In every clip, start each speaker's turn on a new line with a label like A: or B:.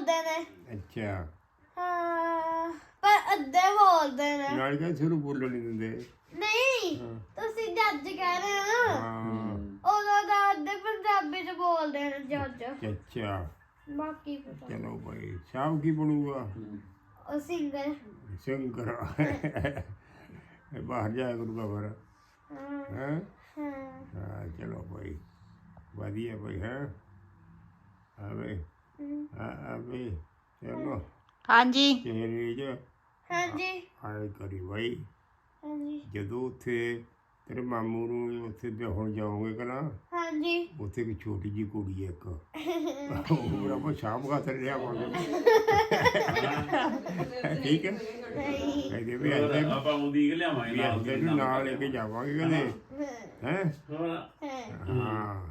A: ਬੋਲਦੇ ਨੇ।
B: ਅੱਛਾ।
A: ਹਾਂ ਪਰ ਅੱਧੇ ਬੋਲਦੇ ਨੇ।
B: ਨਾਲ ਕਹਿੰਦੇ ਸ਼ੁਰੂ ਬੋਲਣ ਨਹੀਂ ਦਿੰਦੇ।
A: ਨਹੀਂ ਤੁਸੀਂ ਜੱਜ ਕਹਿ ਰਹੇ ਹੋ।
B: ਹਾਂ।
A: ਉਦੋਂ ਦਾ ਅੱਧੇ ਪੰਜਾਬੀ ਚ ਬੋਲਦੇ ਨੇ ਜੱਜ।
B: ਅੱਛਾ।
A: ਬਾਕੀ ਪਤਾ।
B: ਚਲੋ ਭਾਈ ਸ਼ਾਮ ਕੀ ਬਣੂਗਾ?
A: ਉਹ ਸਿੰਗਰ।
B: ਸ਼ੰਕਰ ਇਹ ਬਾਹਰ ਜਾਇਆ ਕਰੂਗਾ ਫਿਰ।
A: ਹਾਂ।
B: ਹੈ?
A: ਹਾਂ।
B: ਹਾਂ ਚਲੋ ਭਾਈ ਵਧੀਆ ਭਾਈ ਹੈ? ਆਵੇ।
A: ਹਮ,
B: ਆ- ਆਵੇ ਚਲੋ
C: ਹਾਂਜੀ।
B: ਚਿਹਰੇ ਚ
A: ਹਾਂਜੀ।
B: ਆਏ ਕਰੀ ਭਾਈ
A: ਹਾਂਜੀ।
B: ਜਦੋਂ ਉੱਥੇ ਤੇਰੇ ਮਾਮੂ ਨੂੰ ਉੱਥੇ ਵਿਆਹਣ ਜਾਓਗੇ ਕਨਾ
A: ਹਾਂਜੀ।
B: ਉੱਥੇ ਇੱਕ ਛੋਟੀ ਜੀ ਕੁੜੀ ਹੈ ਇੱਕ। ਉਹ ਆਪਾਂ ਸ਼ਾਮ ਘਾਤ ਰਿਹਾ ਪਾਉਂਦੇ ਠੀਕ ਹੈ?
A: ਨਹੀਂ
B: ਕਹਿੰਦੇ ਵੀ
D: ਆਪਾਂ ਉਹਦੀ ਕਿ ਲਿਆਵਾਂਗੇ ਨਾਲ
B: ਲੈ ਕੇ ਜਾਵਾਂਗੇ ਕਹਿੰਦੇ ਹੈ।
A: ਹਾਂ।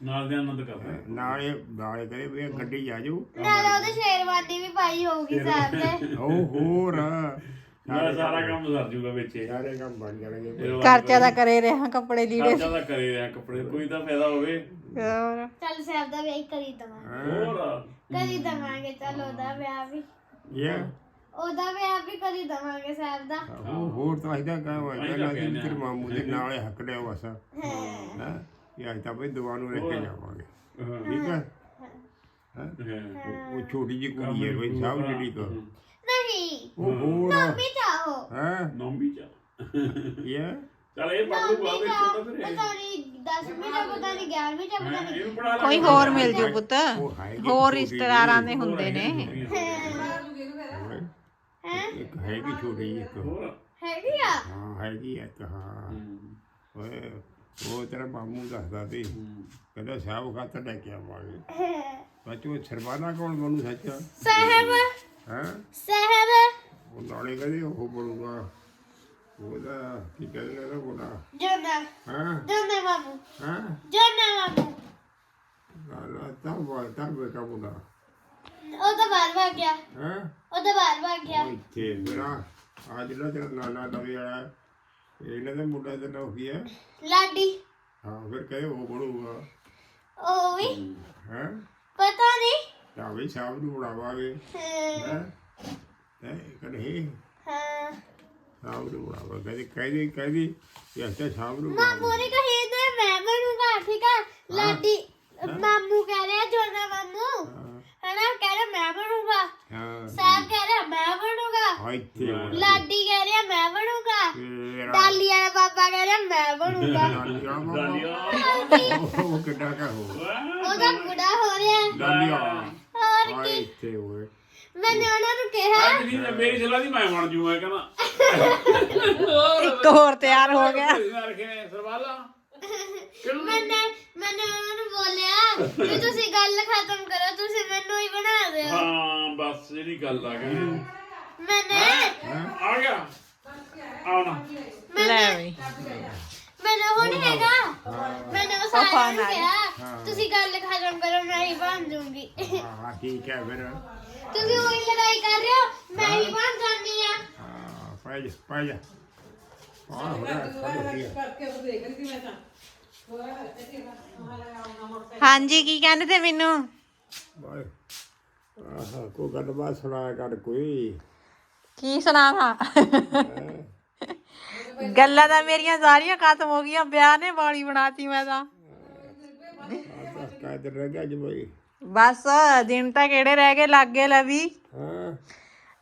B: ਹਾਂ
D: ਨਾਲ ਦੇ ਆਨੰਦ ਕਰਦੇ।
B: ਨਾਲੇ ਨਾਲੇ ਕਰੇ ਵੀ ਇਹ ਗੱਡੀ ਜਾ ਜਾਓ
A: ਨਾਲੇ ਉਹਦੇ ਸ਼ੇਰਵਾਨੀ ਵੀ ਪਾਈ ਹੋਊਗੀ ਸਾਹਿਬ ਤੇ
B: ਉਹ ਹੋਰ।
D: ਨਾਲ ਸਾਰਾ ਕੰਮ ਸਰ ਜੂਗਾ ਵਿੱਚ ਇਹ।
B: ਸਾਰੇ ਕੰਮ ਬਣ ਜਾਣਗੇ।
C: ਖਰਚਾ ਦਾ ਕਰੇ ਰਿਹਾ ਕੱਪੜੇ ਲੀੜੇ।
D: ਖਰਚਾ ਤਾਂ ਕਰੇ ਰਿਹਾ ਕੱਪੜੇ ਕੋਈ ਤਾਂ ਫਾਇਦਾ ਹੋਵੇ।
C: ਹੋਰ।
A: ਚੱਲ ਸਾਹਿਬ ਦਾ ਵਿਆਹ ਕਰੀ ਦਵਾਂਗੇ।
B: ਹਾਂ।
D: ਹੋਰ।
A: ਕਰੀ ਦਵਾਂਗੇ ਚੱਲ ਉਹਦਾ ਵਿਆਹ ਵੀ।
B: ਇਹ
A: ਉਹਦਾ ਵਿਆਹ ਵੀ ਕਰੀ ਦਵਾਂਗੇ ਸਾਹਿਬ ਦਾ।
B: ਉਹ ਹੋਰ ਤਾਂ ਇਹਦਾ ਕੰਮ ਹੈ ਪਹਿਲਾਂ ਦੀ ਮਾਮੂ ਦੇ ਨਾਲੇ ਹੱਕ ਲਿਆ ਵਸਾ
A: ਹਾਂ।
B: ਹਾਂ ਇਹ ਅੱਜ ਤਾਂ ਬਈ ਦੁਆ ਨੂੰ ਲੈ ਕੇ ਜਾਵਾਂਗੇ
D: ਹਾਂ।
B: ਠੀਕ ਹੈ
D: ਹਾਂ।
B: ਉਹ- ਉਹ ਛੋਟੀ ਜੀ ਕੁੜੀ ਹੈ ਬਈ ਸਾਹ ਜਿਹੜੀ ਕੋ
A: ਨਹੀਂ
B: ਉਹ ਹੋਰ
A: ਵੀ ਚਾਹੋ
B: ਹੈ
D: ਨੌਂਬੀ ਚ
B: ਇਹ
D: ਚਲ ਇਹ ਪੜ ਲੂਗਾ
A: ਵੀ
D: ਵਿੱਚ
A: ਚਾਹੋ
D: ਤਾਂ ਫਿਰ ਇਹ।
A: ਪਤਾ ਨਹੀਂ 10ਵੀਂ ਦਾ ਪਤਾ ਨਹੀਂ 11ਵੀਂ ਦਾ ਪਤਾ
D: ਹੈਂ,
A: ਨਹੀਂ
D: ਇਹਨੂੰ ਪੜਾ
C: ਕੋਈ ਹੋਰ ਮਿਲ ਜੂ ਪੁੱਤ
B: ਉਹ ਹੈਗੀ
C: ਹੋਰ
B: ਛੋਟੀ
C: ਰਿਸ਼ਤੇਦਾਰਾਂ ਦੇ ਹੁੰਦੇ ਨੇ
B: ਜਿਹੀ।
A: ਹੈ
B: ਇੱਕ ਹੈਗੀ ਛੋਟੀ ਜਿਹੀ ਇੱਕ
D: ਹੋਰ
A: ਹੈਗੀ ਆ
B: ਹਾਂ ਹੈਗੀ ਹੈ ਇੱਕ ਹਾਂ ਓਏ ਉਹ ਤੇਰਾ ਮਾਮੂ ਦੱਸਦਾ ਸੀ। ਕਹਿੰਦਾ ਸਾਹਬ ਖਾਤਰ ਲੈ ਕੇ ਆਵਾਂਗੇ। ਬੱਚੋ ਸਰਵਾਨਾ ਕੌਣ ਬਣੂ ਸੱਚ?
A: ਸਾਹਿਬ।
B: ਹੈ?
A: ਸਾਹਿਬ।
B: ਉਹ ਨਾਲੇ ਕਹਿੰਦੇ ਉਹ ਬਣੂਗਾ। ਉਹਦਾ ਕੀ ਕਹਿੰਦੇ ਨੇ ਉਹਦਾ
A: ਜੋਨਾ।
B: ਹਾਂ?
A: ਜੋਨਾ ਬਾਬੂ
B: ਹਾਂ?
A: ਜੋਨਾ ਬਾਬੂ
B: ਨਾ ਤਾਂ ਬੋਲ ਤਾਂ ਬੇਕਾ ਬੁਣਾ
A: ਉਹ ਤਾਂ ਬਾਹਰ ਭੱਗ ਗਿਆ।
B: ਹੈ?
A: ਉਹ ਤਾਂ ਬਾਹਰ ਭੱਗ ਗਿਆ।
B: ਉਹ ਇੱਥੇ ਮੇਰਾ ਆ ਜਿਹੜਾ ਤੇਰਾ ਨਾਨਾ ਨਵੇਂ ਵਾਲਾ ਇਹਨਾਂ ਦਾ ਮੁੰਡਾ ਦਾ ਨਾਮ ਕੀ ਹੈ।
A: ਲਾਡੀ।
B: ਹਾਂ ਫਿਰ ਕਹੇ ਉਹ ਬਣੂਗਾ
A: ਉਹ ਵੀ।
B: ਹੈ
A: ਪਤਾ ਨਹੀਂ।
B: ਤਾਂ ਵੀ ਸ਼ਾਮ ਨੂੰ ਬਣਾਵਾਂਗੇ।
A: ਹਾਂ,
B: ਹੈ? ਹੈ ਕਹੇ
A: ਹਾਂ?
B: ਸ਼ਾਮ ਨੂੰ ਬਣਾਵਾਂਗੇ। ਕਹਦੇ ਕਹਦੇ ਕਹਦੀ ਇਹ ਅੱਛਾ ਸ਼ਾਮ ਨੂੰ
A: ਮਾਮੂ ਨੇ ਕਹੀ ਤੇ ਮੈਂ ਬਣੂਗਾ ਠੀਕ ਆ? ਲਾਡੀ ਮਾਮੂ ਕਹਿ ਰਿਹਾ ਜੋਨਾ ਮਾਮੂ। ਹਨਾ ਕਹਿ ਰਿਹਾ ਮੈਂ ਬਣੂਗਾ।
B: ਹਾਂ।
A: ਸਾਹਿਬ ਕਹਿ ਰਿਹਾ ਮੈਂ ਬਣੂਗਾ।
B: ਹੋਣਾ।
A: ਲਾਡੀ ਕਹਿ ਰਿਹਾ ਮੈਂ ਬਣੂਗਾ।
B: ਤੇਰਾ
A: ਡਾਲੀ ਵਾਲਾ ਬਾਬਾ ਕਹਿ ਰਿਹਾ ਮੈਂ ਬਣੂਗਾ।
B: ਡਾਲੀਆ ਉਹ ਕਿੱਡਾ ਕਾ ਹੋ
A: ਉਹਦਾ ਬੁੜਾ ਹੋ ਰਿਹਾ।
B: ਡਾਲੀਆ
A: ਹੋਰ ਕੀ।
B: ਇੱਥੇ
A: ਮੈਨੇ ਉਹਨਾਂ ਨੂੰ ਕਿਹਾ।
D: ਅੱਜ ਤੇ ਮੇਰੀ ਸਲਾਹ ਦੀ ਮੈਂ ਬਣ ਜੂ ਮੈਂ ਕਹਿੰਦਾ।
C: ਇੱਕ ਹੋਰ ਤਿਆਰ ਹੋ ਗਿਆ।
D: ਮੈਂ ਰੱਖਿਆ ਸਰਵਾਲਾ।
A: ਮੈਨੇ ਮੈਨੇ ਉਹਨਾਂ ਨੂੰ ਬੋਲਿਆ ਵੀ ਤੁਸੀਂ ਗੱਲ ਖਤਮ ਕਰੋ ਤੁਸੀਂ ਮੈਨੂੰ ਹੀ ਬਣਾ ਦਿਓ।
D: ਹਾਂ ਬਸ ਜਿਹੜੀ ਗੱਲ ਆ ਗਈ।
A: ਮੈਨੇ
D: ਆ ਗਿਆ। ਆਉਣਾ।
C: ਲੈ ਬਈ
A: ਮੈਨੇ ਹੁਣ ਹੈਗਾ। ਮੈਨੇ ਉਹ ਸਾਰਿਆਂ ਨੂੰ
C: ਫੋਨ ਆ
A: ਕਿਹਾ ਤੁਸੀਂ ਗੱਲ ਖਤਮ ਕਰੋ ਮੈਂ ਹੀ ਬਣ ਜੂੰਗੀ
B: ਹਾਂ ਹਾਂ ਠੀਕ ਹੈ ਫਿਰ।
A: ਤੁਸੀਂ ਉਹੀ ਲੜਾਈ ਕਰ ਰਹੇ ਹੋ ਮੈਂ ਹੀ ਬਣ ਜਾਂਦੀ ਆ
B: ਹਾਂ ਪੈ ਜਾ ਪੈ ਜਾ। ਹਾਂ। ਹੋ ਰਿਹਾ ਹੋ ਰਿਹਾ
C: ਹਾਂਜੀ ਕੀ ਕਹਿੰਦੇ ਤੇ ਮੈਨੂੰ?
B: ਆਹ ਕੋਈ ਗੱਲਬਾਤ ਸੁਣਾ ਕਰ ਕੋਈ।
C: ਕੀ ਸੁਣਾਵਾਂ ਗੱਲਾਂ ਤਾਂ ਮੇਰੀਆਂ ਸਾਰੀਆਂ ਖਤਮ ਹੋ ਗਈਆਂ ਵਿਆਹ ਨੇ ਬਾਲੀ ਬਣਾਤੀ ਮੈਂ ਤਾਂ।
B: ਆਹ ਕਾਇਦ ਰਹਿ ਗਿਆ ਜੀ ਬਈ।
C: ਬਸ ਦਿਨ ਤਾਂ ਕਿਹੜੇ ਰਹਿ ਗਏ ਲੱਗੇ ਲਵੀ।
B: ਹਾਂ।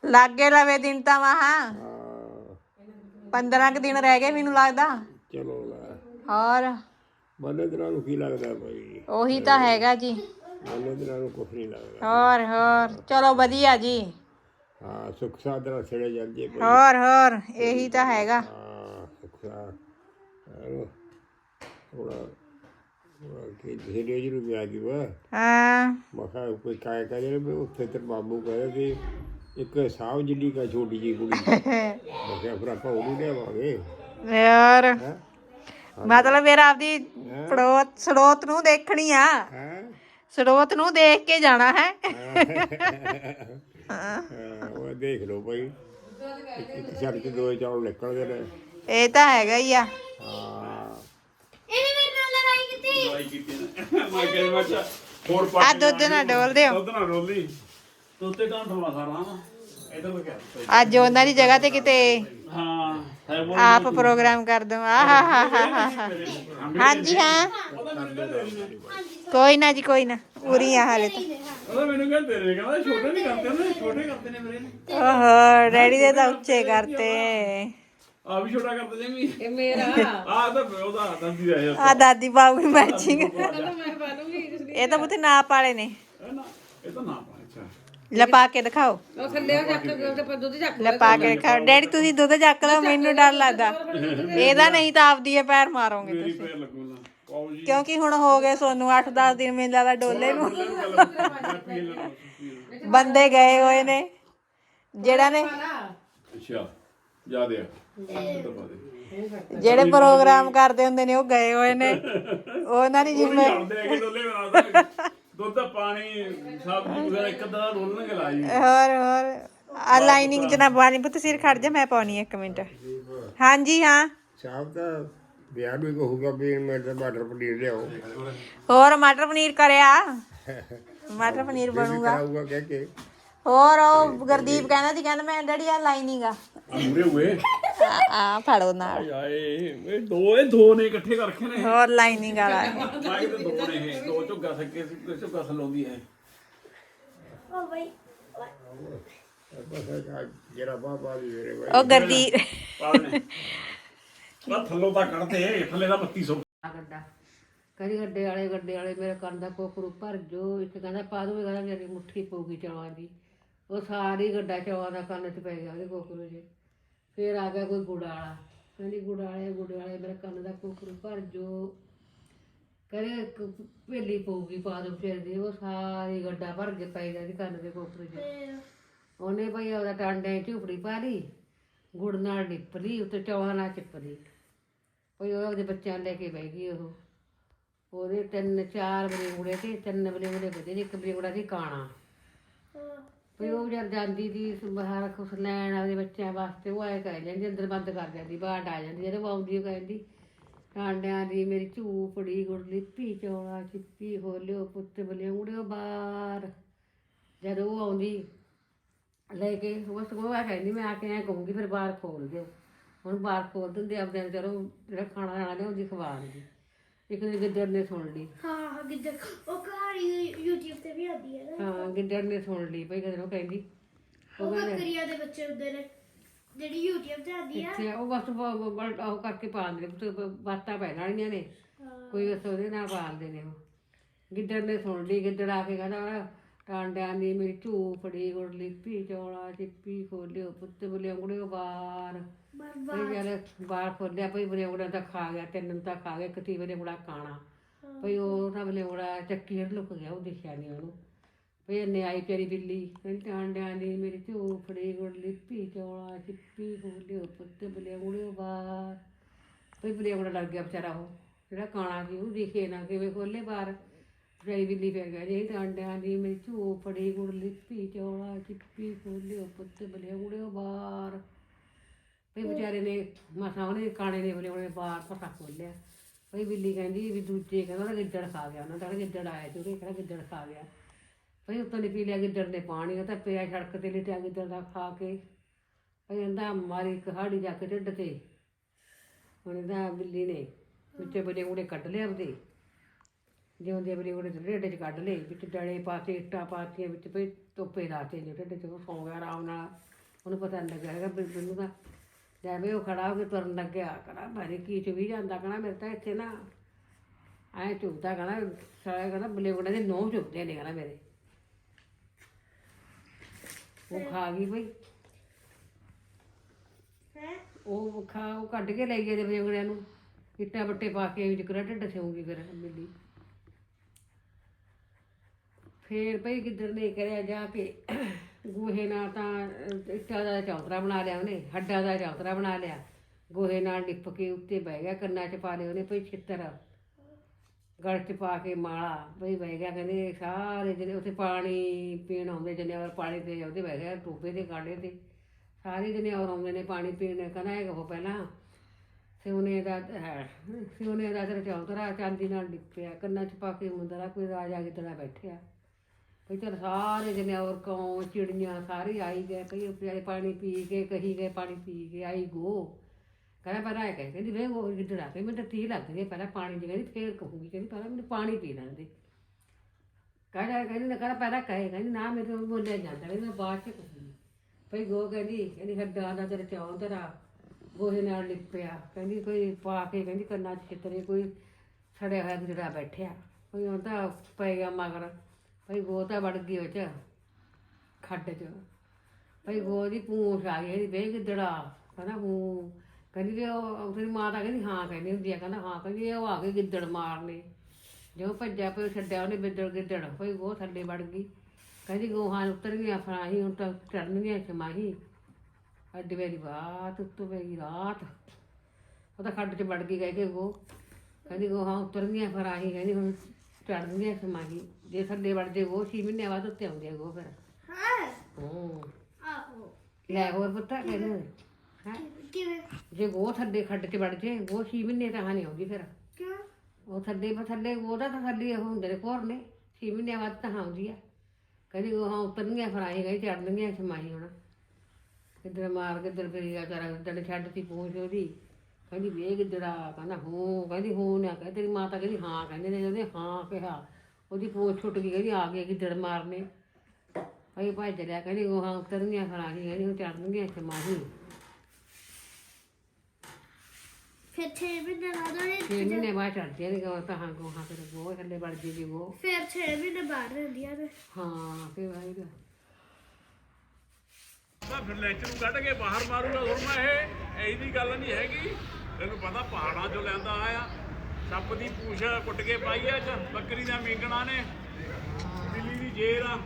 C: ਲੱਗੇ ਲਵੇ ਦਿਨ ਤਾਂ ਵਾਹਾਂ
B: ਹਾਂ।
C: 15 ਕੁ ਦਿਨ ਰਹਿ ਗਏ ਮੈਨੂੰ ਲੱਗਦਾ।
B: ਚਲੋ ਲੈ।
C: ਹੋਰ?
B: ਮਨੇ ਦਿਨਾਂ ਨੂੰ ਕੀ ਲੱਗਦਾ ਬਈ?
C: ਉਹੀ ਤਾਂ ਹੈਗਾ ਜੀ।
B: ਮਨੇ ਦਿਨਾਂ ਨੂੰ ਕੁਛ ਨਹੀਂ ਲੱਗਦਾ।
C: ਹੋਰ ਹੋਰ। ਚਲੋ ਵਧੀਆ ਜੀ।
B: ਹਾਂ ਸੁੱਖ ਸਾਧਨਾ ਛੜੇ ਜਾਂਦੇ ਬਈ
C: ਹੋਰ ਹੋਰ ਇਹੀ ਤਾਂ ਹੈਗਾ।
B: ਹਾਂ ਸੁੱਖ ਸਾਧ ਥੋੜਾ ਕਿ ਜਿਹੜੇ ਵੀ ਆ ਗਈ ਵਾ
C: ਹਾਂ।
B: ਮੈਂ ਕਿਹਾ ਕੋਈ ਕਾਇ ਕਰੇ ਵੀ ਉੱਥੇ ਤੇ ਬਾਬੂ ਕਹਿੰਦੇ ਸੀ ਇੱਕ ਸਾਹ ਜਿੱਡੀ ਕਾ ਛੋਟੀ ਜੀ ਕੁੜੀ। ਮੈਂ ਕਿਹਾ ਫਿਰ ਆਪਾਂ ਉਹਨੂੰ ਲਿਆਵਾਂਗੇ।
C: ਯਾਰ
B: ਹੈ?
C: ਮਤਲਬ ਮੇਰਾ ਆਪਦੀ ਪੜੋਤ ਸਰੋਤ ਨੂੰ ਦੇਖਣੀ ਆ।
B: ਹੈ?
C: ਸਰੋਤ ਨੂੰ ਦੇਖ ਕੇ ਜਾਣਾ ਹੈ।
B: ਦੇਖ ਲਓ ਭਾਈ ਇੱਕ- ਇੱਕ ਸੜਕ ਤੇ ਦੋ ਚੌਲ ਨਿਕਲਦੇ ਨੇ।
C: ਇਹ ਤਾਂ ਹੈਗਾ ਹੀ ਆ।
B: ਹਾਂ।
A: ਇਹਨੇ ਮੇਰੇ ਨਾਲ ਲੜਾਈ ਕੀਤੀ
D: ਲੜਾਈ ਕੀਤੀ ਨਾ। ਮੈਂ ਕਹਿੰਦਾ ਮੈਂ ਕਿਹਾ, ਹੋਰ
C: ਆ
D: ਪੱਟ
C: ਦੁੱਧ ਨਾ ਡੋਲ। ਦਿਓ
D: ਦੁੱਧ ਨਾ ਰੋਲੀ ਤੋਤੇ ਤਾਂ ਠੋਣਾ ਸਾਰਾ ਨਾ ਕੋਈ ਕਹਿ
C: ਅੱਜ ਉਹਨਾਂ ਦੀ ਜਗ੍ਹਾ ਤੇ ਕਿਤੇ
D: ਹਾਂ
C: ਆਪ ਪ੍ਰੋਗਰਾਮ ਕਰ ਦੋ। ਆਹਾ ਹਾ ਹਾ ਹਾ ਹਾ ਹਾਂਜੀ ਹਾਂ। ਕੋਈ ਨਾ ਜੀ ਕੋਈ ਨਾ। ਪੂਰੀ ਆ ਹਾਲੇ ਤਾਂ।
D: ਉਹਦਾ ਮੈਨੂੰ ਕਹਿੰਦੇ ਤੇਰੇ ਕਹਿੰਦਾ ਛੋਟੇ ਨਹੀਂ ਕਰਦੇ ਨੇ ਛੋਟੇ ਕਰਦੇ ਨੇ ਮੇਰੇ। ਨੇ
C: ਓਹੋ ਡੈਡੀ ਦੇ ਤਾਂ ਉੱਚੇ ਕਰਤੇ।
D: ਆ ਵੀ ਛੋਟਾ ਕਰਦੇ ਜੇ ਵੀ। ਇਹ ਮੇਰਾ। ਆ ਤਾਂ ਉਹਦਾ ਦੰਦੀ ਦਾ
C: ਆ ਦਾਦੀ ਪਾਉਗੀ ਮੈਚਿੰਗ ਇਹ ਤਾਂ ਬੁੱਤੇ ਨਾਪ ਵਾਲੇ ਨੇ।
D: ਇਹ ਨਾ ਇਹ ਤਾਂ ਨਾ ਪਾ ਅੱਛਾ।
C: ਲਪਾ ਕੇ ਦਿਖਾਓ।
E: ਉਹ ਥੱਲੇ ਉਹ ਚੱਕ ਕੇ ਤੇ ਦੁੱਧ ਚੱਕ
C: ਲਪਾ ਕੇ ਦਿਖਾਓ। ਡੈਡੀ ਤੁਸੀਂ ਦੁੱਧ ਚੱਕ ਲਓ ਮੈਨੂੰ ਡਰ ਲੱਗਦਾ। ਇਹਦਾ ਨਹੀਂ ਤਾਂ ਆਪਦੀ ਇਹ ਪੈਰ ਮਾਰੋਗੇ
D: ਮੇਰੀ
C: ਤੁਸੀਂ।
D: ਜੀ।
C: ਕਿਉਂਕਿ ਹੁਣ ਹੋ ਗਏ ਸੋਨੂੰ 8-10 ਦਿਨ ਮੈਨੂੰ ਲੱਗਦਾ ਡੋਲੇ ਨੂੰ। ਬੰਦੇ ਗਏ ਹੋਏ ਨੇ। ਜਿਹੜਾ ਨੇ
D: ਅੱਛਾ ਜਾ ਦੇ ਤਾਂ ਪਾ ਦੇ
C: ਜਿਹੜੇ ਪ੍ਰੋਗਰਾਮ ਕਰਦੇ ਹੁੰਦੇ ਨੇ ਉਹ ਗਏ ਹੋਏ ਨੇ। ਉਹਨਾਂ ਦੀ ਜਿੰਮੇ
D: ਕਿ ਬਣਾ ਦੁੱਧ ਦਾ ਪਾਣੀ ਸਬਜ਼ੀ ਵਗੈਰਾ ਇੱਕ ਅੱਧਾ ਰੋਲਣਗੇ ਲਾ ਜੀ
C: ਹੋਰ ਹੋਰ। ਆ ਲਾਈਨਿੰਗ ਚ ਨਾ ਪਾਣੀ। ਪੁੱਤ ਸਿਰ ਖੜ ਜਾ ਮੈਂ ਪਾਉਣੀ ਇੱਕ ਮਿੰਟ। ਹਾਂਜੀ ਹਾਂ।
B: ਸ਼ਾਮ ਤਾਂ ਵਿਆਹ ਵੀ ਕਹੂਗਾ ਵੀ ਮੈਂ ਤਾਂ ਮਟਰ ਪਨੀਰ ਲਿਆਓ।
C: ਹੋਰ ਮਟਰ ਪਨੀਰ ਕਰਿਆ? ਮਟਰ ਪਨੀਰ ਬਣੂਗਾ।
B: ਆਊਗਾ ਕਹਿ ਕੇ।
C: ਹੋਰ ਉਹ ਗੁਰਦੀਪ ਕਹਿੰਦਾ ਸੀ ਕਹਿੰਦਾ ਮੈਂ ਡੈਡੀ ਆ ਲਾਈਨਿੰਗ ਆ।
D: ਮੂਰੇ ਹੋਏ।
C: ਆ ਆ ਫੜੋ ਨਾਲ।
D: ਆਏ ਇਹ ਦੋ ਇਹ ਦੋ ਨੇ ਇਕੱਠੇ ਕਰ ਰੱਖੇ ਨੇ।
C: ਹੋਰ ਲਾਈਨਿੰਗ ਵਾਲਾ।
D: ਮਾਈ ਤੇ ਦੋ ਨੇ ਇਹ ਦੋ ਝੁੱਗਾ ਸੱਕੇ ਸੀ ਝੁੱਗਾ ਸਲਾਉਂਦੀ ਹੈ।
A: ਉਹ ਬਈ
B: ਜਿਹੜਾ ਬਾਬਾ ਦੀ ਮੇਰੇ ਬਾਈ।
C: ਉਹ ਗੁਰਦੀਪ।
D: ਪਾਣੇ ਥੱਲੋਂ ਤਾਂ ਕੱਢਦੇ ਥੱਲੇ ਦਾ 3200
E: ਆ ਗੱਡਾ। ਕਦੀ ਗੱਡੇ ਵਾਲੇ ਗੱਡੇ ਵਾਲੇ, ਮੇਰੇ ਕੰਨ ਦਾ ਕੋਕਰੂ ਭਰ ਜੋ। ਇੱਥੇ ਕਹਿੰਦਾ ਪਾ ਦੂਗੇ, ਕਹਿੰਦਾ ਮੇਰੀ ਮੁੱਠੀ ਪਊਗੀ ਚੌਲਾਂ ਦੀ। ਉਹ ਸਾਰੀ ਗੱਡਾ ਚੌਲਾਂ ਦਾ ਕੰਨ 'ਚ ਪੈ ਗਿਆ ਉਹਦੇ ਕੋਕਰੂ 'ਚ। ਫੇਰ ਆ ਗਿਆ ਕੋਈ ਗੁੜ ਵਾਲਾ। ਕਹਿੰਦੀ ਗੁੜ ਵਾਲੇ ਗੁੜ ਵਾਲੇ, ਮੇਰੇ ਕੰਨ ਦਾ ਕੋਕਰੂ ਭਰ ਜੋ। ਕਰੇ ਭੇਲੀ ਪਊਗੀ ਪਾ ਦੋ ਫਿਰ ਦੀ। ਉਹ ਸਾਰੀ ਗੱਡਾ ਭਰ ਕੇ ਪੈ ਗਿਆ ਉਹਦੇ ਕੰਨ ਦੇ ਕੋਕਰੂ 'ਚ। ਉਹਨੇ ਭਾਈ ਉਹਦਾ ਟਾਂਡੇ ਝੂਪੜੀ ਪਾ ਲਈ। ਗੁੜ ਨਾਲ ਡਿੱਪ ਲਈ ਉੱਤੇ ਚੌਲਾਂ ਨਾਲ ਚਿੱਪ ਉਹ ਉਹਦੇ ਬੱਚਿਆਂ ਨੂੰ ਲੈ ਕੇ ਬਹਿ ਗਈ ਉਹ। ਉਹਦੇ ਤਿੰਨ, ਚਾਰ ਬਲੇਂਗੜੇ ਤੇ ਤਿੰਨ ਬਲੇਂਗੜੇ ਬਦੇ ਇੱਕ ਬਲੇਂਗੜਾ ਸੀ ਕਾਣਾ। ਵੀ ਉਹ ਜਦ ਜਾਂਦੀ ਦੀ ਬਾਹਰ ਕੁਛ ਲੈਣ ਆਪਦੇ ਬੱਚਿਆਂ ਵਾਸਤੇ, ਉਹ ਆਏ ਕਹਿ ਜਾਂਦੀ ਅੰਦਰ ਬੰਦ ਕਰ ਜਾਂਦੀ ਬਾਹਰ ਆ ਜਾਂਦੀ, ਜਦੋਂ ਉਹ ਆਉਂਦੀ ਉਹ ਕਹਿੰਦੀ ਕਾਂਡਿਆਂ ਦੀ ਮੇਰੀ ਝੂਪੜੀ ਗੁੜ ਲਿੱਪੀ ਚੌੜਾ ਚਿੱਪੀ ਹੋਲਿਓ, ਪੁੱਤ ਬਲੇਂਗੜਿਓ ਬਾਹਰ। ਜਦੋਂ ਉਹ ਆਉਂਦੀ, ਲੈ ਕੇ, ਉਹ ਸਗੋਂ ਆ ਕਹਿੰਦੀ, ਮੈਂ ਆ ਕੇ ਐ ਕਹੂੰਗੀ, ਫਿਰ ਬਾਹਰ ਖੋਲ ਦਿਓ। ਹੁਣ ਬਾਹਰ ਖੋਲ ਦਿੰਦੇ ਆਪਦੇ ਨੂੰ ਚਲੋ ਜਿਹੜਾ ਖਾਣਾ ਖਾਣਾ ਲਿਆਉਂਦੀ ਖਵਾ ਦਿੰਦੀ। ਇੱਕ ਦਿਨ ਗਿੱਦੜ ਨੇ ਸੁਣ ਲਈ।
A: ਹਾਂ ਹਾਂ ਗਿੱਦੜ। ਉਹ ਕਹਾਣੀ YouTube ਤੇ ਵੀ ਆਉਂਦੀ ਹੈ ਨਾ।
E: ਹਾਂ ਗਿੱਦੜ ਨੇ ਸੁਣ ਲਈ। ਭਈ ਕਦੇ ਉਹ ਕਹਿੰਦੀ
A: ਉਹ ਬੱਕਰੀਆਂ ਦੇ ਬੱਚੇ ਹੁੰਦੇ ਨੇ ਜਿਹੜੀ YouTube ਤੇ ਆਉਂਦੀ ਆ।
E: ਉਹ ਬਸ ਉਹ ਕਰਕੇ ਪਾਉਂਦੇ ਬਾਤਾਂ ਪੈਣ ਵਾਲੀਆਂ ਨੇ। ਕੋਈ ਬਸ ਉਹਦੇ ਨਾਲ ਪਾਲਦੇ ਨੇ ਉਹ। ਗਿੱਦੜ ਨੇ ਸੁਣ ਲਈ। ਗਿੱਦੜ ਆ ਕੇ ਕਹਿੰਦਾ ਟਾਂਡਿਆਂ ਦੀ ਮੇਰੀ ਝੂਪੜੀ ਗੁੜ ਲਿਪੀ ਚੌਲਾ ਚਿੱਪੀ ਖੋਲਿਓ ਪੁੱਤ ਬਲੇ ਉਂਗੜਿਓ ਬਾਹਰ ਭਈ ਜਦ ਬਾਹਰ ਖੋਲਿਆ ਭਈ ਬਲੇ ਉਂਗੜਾ ਤਾਂ ਖਾ ਗਿਆ ਤਿੰਨ ਤਾਂ ਖਾ ਗਿਆ ਇੱਕ ਤੀ ਬਲੇ ਉਂਗੜਾ ਕਾਣਾ। ਭਈ ਉਹ ਤਾਂ ਬਲੇ ਉਂਗੜਾ ਚੱਕੀ ਲੁਕ ਗਿਆ ਉਹ ਦਿਖਿਆ ਨਹੀਂ ਉਹਨੂੰ। ਭਈ ਇਹਨੇ ਆਈ ਤੇਰੀ ਬਿੱਲੀ ਕਹਿੰਦੀ ਟਾਂਡਿਆਂ ਦੀ ਮੇਰੀ ਝੂਪੜੀ ਗੁੜ ਲਿਪੀ ਚੌਲਾ ਚਿੱਪੀ ਖੋਲਿਓ ਪੁੱਤ ਬਲੇ ਉਂਗੜਿਓ ਬਾਹਰ ਭਈ ਬਲੇ ਉਂਗੜਾ ਲੱਗ ਗਿਆ ਵਿਚਾਰਾ ਉਹ ਜਿਹੜਾ ਕਾਣਾ ਸੀ ਉਹ ਦਿਖੇ ਨਾ ਕਿਵੇਂ ਖੋਲੇ ਬਾਹਰ ਫਰਾਈ ਬਿੱਲੀ ਫਿਰ ਗਿਆ ਜੀ ਟਾਂਡਿਆਂ ਦੀ ਮੇਰੀ ਝੂਪੜੀ ਗੁੜ ਲਿਪੀ ਚੌਲਾ ਚਿੱਪੀ ਖੋਲਿਓ ਪੁੱਤ ਬਲੇ ਉਂਗੜਿਓ ਬਾਹਰ। ਭਈ ਵਿਚਾਰੇ ਨੇ ਮਸਾਂ ਉਹਨੇ ਕਾਣੇ ਨੇ ਬਲੇ ਉਹਨੇ ਬਾਹਰ ਪਟਾ ਖੋਲਿਆ। ਭਈ ਬਿੱਲੀ ਕਹਿੰਦੀ ਵੀ ਦੂਜੇ ਕਹਿੰਦਾ ਉਹਦਾ ਗਿੱਦੜ ਖਾ ਗਿਆ ਉਹਨਾਂ ਦਾ ਗਿੱਦੜ ਆਇਆ ਤੇ ਉਹਦੇ, ਕਹਿੰਦਾ ਗਿੱਦੜ ਖਾ ਗਿਆ। ਭਈ ਉੱਤੋਂ ਨੇ ਪੀ ਲਿਆ ਗਿੱਦੜ ਨੇ ਪਾਣੀ, ਉਹ ਤਾਂ ਪਿਆ ਸੜਕ ਤੇ ਲਿਟਿਆ ਗਿੱਦੜ ਦਾ ਖਾ ਕੇ। ਭਈ ਕਹਿੰਦਾ ਮਾਰੀ ਕਹਾੜੀ ਜਾ ਕੇ ਢਿੱਡ ਤੇ ਹੁਣ ਇਹਦਾ ਬਿੱਲੀ ਨੇ ਵਿੱਚੇ ਬਲੇ ਉਹਨੇ ਕੱਢ ਲਿਆ ਉਹਦੇ ਜਿਉਂਦੇ ਬਲੇ ਉਹਨੇ ਢਿੱਡ ਚ ਕੱਢ ਲਏ ਵਿੱਚ ਡਲੇ ਪਾ ਕੇ ਇੱਟਾਂ ਪਾਤੀਆਂ ਵਿੱਚ ਭਈ ਤੋਪੇ ਲਾਤੇ ਨੇ ਢਿੱਡ ਚ ਉਹ ਸੌਂ ਗਿਆ ਆਰਾਮ ਨਾਲ। ਉਹਨੂੰ ਪਤਾ ਨਹੀਂ ਲੱਗਿਆ ਹੈਗਾ ਵੀ ਮੈਨੂੰ ਤਾਂ ਜਿਵੇਂ ਉਹ ਖੜਾ ਹੋ ਕੇ ਤੁਰਨ ਲੱਗਿਆ ਕਹਿੰਦਾ ਭਾਰੀ ਕੀ ਚ ਵੀ ਜਾਂਦਾ ਕਹਿੰਦਾ ਮੇਰੇ ਤਾਂ ਇੱਥੇ ਨਾ ਐ ਚੁੱਪਦਾ ਕਹਿੰਦਾ ਸਾਰਾ ਕਹਿੰਦਾ ਬਲੇ ਉਹਨੇ ਦੇ ਨੌ ਚੁੱਪਦੇ ਨੇ ਕਹਿੰਦਾ ਮੇਰੇ। ਉਹ ਖਾ ਗਈ ਬਈ ਉਹ ਖਾ ਉਹ ਕੱਢ ਕੇ ਲੈ ਗਏ ਦੇ ਬਲੇ ਨੂੰ। ਇੱਟਾਂ ਬੱਟੇ ਪਾ ਕੇ ਵਿੱਚ ਕਰਾ ਢੱਡ ਸਿਉਂਗੀ ਫਿਰ ਬਿੱਲੀ ਫੇਰ ਭਈ ਕਿੱਧਰ ਨੇ ਕਰਿਆ ਜਾ ਕੇ ਗੋਹੇ ਨਾਲ ਤਾਂ ਇੱਟਾਂ ਦਾ ਚੌਤਰਾ ਬਣਾ ਲਿਆ ਉਹਨੇ, ਹੱਡਾਂ ਦਾ ਚੌਤਰਾ ਬਣਾ ਲਿਆ। ਗੋਹੇ ਨਾਲ ਡਿੱਪ ਕੇ ਉੱਤੇ ਬਹਿ ਗਿਆ, ਕੰਨਾਂ 'ਚ ਪਾ ਲਿਆ ਉਹਨੇ ਭਈ ਛਿੱਤਰ। ਗਲ 'ਚ ਪਾ ਕੇ ਮਾਲਾ ਭਈ ਬਹਿ ਗਿਆ, ਕਹਿੰਦੇ ਸਾਰੇ ਜਿਹੜੇ ਉੱਥੇ ਪਾਣੀ ਪੀਣ ਆਉਂਦੇ ਜਨੇਵਰ ਪਾਣੀ ਤੇ ਉਹਦੇ ਬਹਿ ਗਿਆ ਟੋਬੇ ਦੇ ਕਾੜੇ ਤੇ। ਸਾਰੇ ਜਨੇਵਰ ਆਉਂਦੇ ਨੇ ਪਾਣੀ ਪੀਣ, ਕਹਿੰਦਾ ਇਹ ਕਹੋ ਪਹਿਲਾਂ ਸਿਉਨੇ ਦਾ, ਹੈ ਸਿਉਨੇ ਦਾ ਤੇ ਚੌਤਰਾ ਚਾਂਦੀ ਨਾਲ ਡਿੱਪਿਆ, ਕੰਨਾਂ 'ਚ ਪਾ ਕੇ ਮੁੰਦਰਾ, ਕੋਈ ਰਾਜਾ ਕਿਤਨਾ ਬੈਠਿਆ। ਭਈ ਚਲ ਸਾਰੇ ਜਨੇ ਔਰ ਕੌਂ ਚਿੜੀਆਂ ਸਾਰੇ ਆਈ ਗਏ, ਕਈ ਪਿਆਰੇ ਪਾਣੀ ਪੀ ਕੇ, ਕਹੀ ਗਏ ਪਾਣੀ ਪੀ ਕੇ, ਆਈ ਗੋ। ਕਹਿੰਦਾ ਪਹਿਲਾਂ ਇਹ ਕਹਿੰਦੀ ਕਹਿੰਦੀ ਵੇ ਉਹ ਗਿੱਦੜ ਆ ਕੇ ਮੈਨੂੰ ਤੀ ਲੱਗ ਗਈ ਪਹਿਲਾਂ ਪਾਣੀ ਦੀ ਕਹਿੰਦੀ ਫੇਰ ਕਹੂੰਗੀ, ਕਹਿੰਦੀ ਪਹਿਲਾਂ ਮੈਨੂੰ ਪਾਣੀ ਪੀ ਲੈਣ ਦੇ। ਕਹਿੰਦਾ, ਕਹਿੰਦੀ ਨਾ, ਕਹਿੰਦਾ ਪਹਿਲਾਂ ਕਹੇ, ਕਹਿੰਦੀ ਨਾ ਮੇਰੇ ਤੋਂ ਬੋਲਿਆ ਜਾਂਦਾ, ਕਹਿੰਦੀ ਮੈਂ ਬਾਅਦ ਚ ਕਹੂੰਗੀ। ਭਈ ਗੋ ਕਹਿੰਦੀ ਕਹਿੰਦੀ ਹੱਡਾਂ ਦਾ ਤੇਰੇ ਚੌਂ ਤੇਰਾ ਗੋਹੇ ਨਾਲ ਲਿਪਿਆ, ਕਹਿੰਦੀ ਕੋਈ ਪਾ ਕੇ, ਕਹਿੰਦੀ ਕੰਨਾਂ 'ਚ ਚਿੱਤਰੇ ਕੋਈ ਛੜਿਆ ਹੋਇਆ ਜਿਹੜਾ ਬੈਠਿਆ, ਕੋਈ ਉਹਦਾ ਪੈ ਗਿਆ ਮਗਰ। ਭਈ ਗੋ ਤਾਂ ਵੜ ਗਈ ਉਹ ਚ, ਖੱਡ 'ਚ। ਭਈ ਗੋ ਦੀ ਪੂੰਛ ਆ ਗਈ ਵੇ ਗਿੱਦੜਾ ਕਹਿੰਦਾ ਹੂੰ। ਕਹਿੰਦੀ ਵੀ ਉਹ ਤੇਰੀ ਮਾਂ ਤਾਂ ਕਹਿੰਦੀ ਹਾਂ ਕਹਿੰਦੀ ਹੁੰਦੀ ਆ, ਕਹਿੰਦਾ ਹਾਂ ਕਹਿੰਦੀ ਉਹ ਆ ਕੇ ਗਿੱਦੜ ਮਾਰਨੇ। ਜੋ ਭੱਜਿਆ ਪਿਆ ਛੱਡਿਆ ਉਹਨੇ ਗਿੱਦੜ ਗਿੱਦੜ, ਭਈ ਗੋ ਥੱਲੇ ਵੜ ਗਈ। ਕਹਿੰਦੀ ਗੋਹਾਂ ਉਤਰ ਗਈਆਂ ਫਰਾਹੀ, ਹੁਣ ਤਾਂ ਚੜਨਗੀਆਂ ਛਮਾਹੀ ਅੱਡ ਮੇਰੀ ਬਾਤ ਉੱਤੋਂ ਮੇਰੀ ਰਾਤ। ਉਹ ਤਾਂ ਖੱਡ 'ਚ ਵੜ ਗਈ ਕਹਿ ਕੇ ਉਹ ਕਹਿੰਦੀ ਗੋਹਾਂ ਉਤਰ ਗਈਆਂ ਫਿਰ ਆਹੀ ਕਹਿੰਦੀ ਹੁਣ ਚੜਨਗੀਆਂ ਸਮਾਹੀ ਜੇ ਥੱਲੇ ਵੜ ਜੇ ਉਹ ਛੇ ਮਹੀਨੇ ਬਾਅਦ ਉੱਤੇ ਆਉਂਦੇ ਆ ਉਹ ਫਿਰ।
A: ਹਾਂ।
E: ਹੂੰ।
A: ਆਹੋ।
E: ਲੈ ਹੋਰ ਪੁੱਤਾ ਕਹਿੰਦੇ ਹੈ?
A: ਕਿਵੇਂ?
E: ਜੇ ਉਹ ਥੱਲੇ ਖੱਡ 'ਚ ਵੜ ਜੇ ਉਹ ਛੇ ਮਹੀਨੇ ਤਾਂ ਨਹੀਂ ਆਉਂਦੀ ਫਿਰ।
A: ਕਿਉਂ?
E: ਉਹ ਥੱਲੇ ਥੱਲੇ ਉਹਦਾ ਤਾਂ ਥੱਲੇ ਉਹ ਹੁੰਦੇ ਨੇ ਕੋਰ ਨੇ। ਛੇ ਮਹੀਨੇ ਬਾਅਦ ਤਾਂ ਆਉਂਦੀ ਆ। ਕਹਿੰਦੀ ਗੋਹਾਂ ਉਤਰਨਗੀਆਂ ਫਿਰ ਆਹੀ ਕਹਿੰਦੀ ਚੜਨਗੀਆਂ ਸਮਾਹੀ ਹੁਣ। ਕਿੱਧਰ ਮਾਰ ਕਿੱਧਰ ਫਿਰੀ ਗਿਆ ਚਾਰਾ ਦਿਨ ਛੱਡਤੀ ਪੂੰਛ ਉਹਦੀ। ਕਹਿੰਦੀ ਵੇ ਗਿੱਦੜਾ ਕਹਿੰਦਾ ਹੂੰ ਕਹਿੰਦੀ ਹੂੰ ਨਾ ਕਹਿ ਤੇਰੀ ਮਾਤਾ ਕਹਿੰਦੀ ਹਾਂ ਕਹਿੰਦੇ ਨੇ ਉਹਨੇ ਹਾਂ ਕਿਹਾ ਉਹਦੀ ਪੂੰਛ ਛੁੱਟ ਗਈ ਕਹਿੰਦੀ ਆ ਗਏ ਗਿੱਦੜ ਮਾਰਨੇ। ਭਾਈ ਭਾਈ ਚਲਿਆ ਕਹਿੰਦੀ ਗੋਹਾਂ ਉਤਰਨਗੀਆਂ ਫਿਰ ਆਹੀ ਕਹਿੰਦੀ ਹੁਣ ਚੜਨਗੀਆਂ ਸਮਾਹੀ
A: ਫਿਰ 6 ਮਹੀਨੇ ਬਾਅਦ ਉਹਨੇ
E: ਛੇ ਮਹੀਨੇ ਬਾਅਦ ਚੜਦੀਆਂ ਨੇ ਗੋਹਾਂ ਤਾਂ ਹਾਂ ਗੋਹਾਂ ਫਿਰ ਗੋਹ ਥੱਲੇ ਵੜ ਜੀ ਉਹ।
A: ਫਿਰ 6 ਮਹੀਨੇ ਬਾਅਦ ਰਹਿੰਦੀਆਂ ਨੇ।
E: ਹਾਂ ਫਿਰ ਆਏਗਾ
D: ਤਾਂ। ਫਿਰ ਲੈਂਚ ਨੂੰ ਕੱਢ ਕੇ ਬਾਹਰ ਮਾਰੂਗਾ ਸੁਰਮਾ ਇਹ ਇਹੀ ਦੀ ਗੱਲ ਨਹੀਂ ਹੈਗੀ। ਤੈਨੂੰ ਪਤਾ ਪਹਾੜਾਂ ਚੋਂ ਲੈਂਦਾ ਆਇਆ। ਸੱਪ ਦੀ ਪੂਛ ਕੁੱਟ ਕੇ ਪਾਈ ਆ ਚ ਬੱਕਰੀ ਦਾ ਮੇਂਗਣਾ ਨੇ। ਬਿੱਲੀ ਦੀ ਜੇਰ ਆ।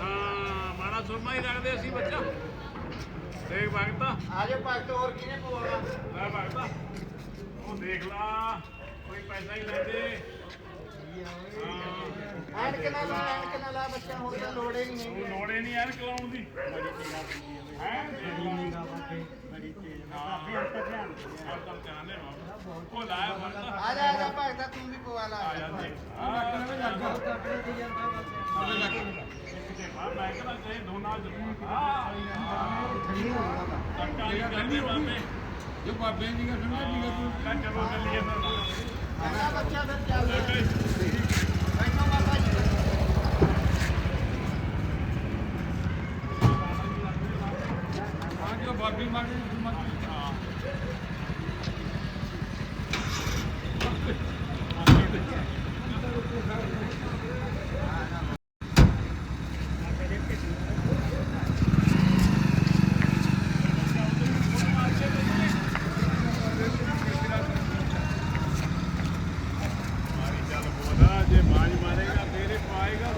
D: ਹਾਂ ਮਾੜਾ ਸੁਰਮਾ ਹੀ ਰੱਖਦੇ ਅਸੀਂ ਬੱਚਾ। ਦੇਖ ਭਗਤਾ।
F: ਆਜੋ ਭਗਤ ਹੋਰ ਕਿਹਨੇ ਪਵਾਉਣਾ?
D: ਲੈ ਭਗਤਾ। ਉਹ ਦੇਖ ਲਾ ਕੋਈ ਪੈਸਾ ਹੀ ਲੈਂਦੇ ਹਾਂ।
F: ਐਨਕ ਨਾ ਲਾ ਐਨਕ ਨਾ ਲਾ ਬੱਚਾ ਹੁਣ ਤਾਂ ਲੋੜ ਨਹੀਂ
D: ਉਹ ਲੋੜੇ ਨਹੀਂ ਐਨ ਕਲਾਉਣ ਦੀ। ਹੈ? ਦੇਖ ਲਾ ਉਹ ਲਾਇਆ ਫਰਦਾ
F: ਆ। ਜਾ ਆ ਜਾ ਭਗਤਾ ਤੂੰ ਵੀ ਪਵਾ ਲਾ
D: ਆ ਜਾਂਦੇ ਆ ਕਿਵੇਂ ਲੱਗਾ ਮੈਂ ਕਹਿੰਦਾ ਜੇ ਦੋਨਾਂ ਚ ਹਾਂ ਠੰਡੀ ਹੋ ਗਿਆ ਬਾਬੇ ਜੋ ਬਾਬੇ ਦੀ ਗੱਲ ਸੁਣਦਾ ਜੀ ਤੂੰ ਚਲੋ ਚੱਲੀਏ ਫਿਰ
F: ਆ ਬੱਚਾ ਫਿਰ ਚੱਲ ਬੈਠੋ ਬਾਬਾ ਜੀ
D: ਹਾਂ ਜੋ ਬਾਬੀ ਮਾਰੀ ਹਾਂ ਮਾਰੀ ਚੱਲ ਬੋਲਾ ਜੇ ਬਾਜ ਮਾਰੇਗਾ ਤੇਰੇ ਪਾਏਗਾ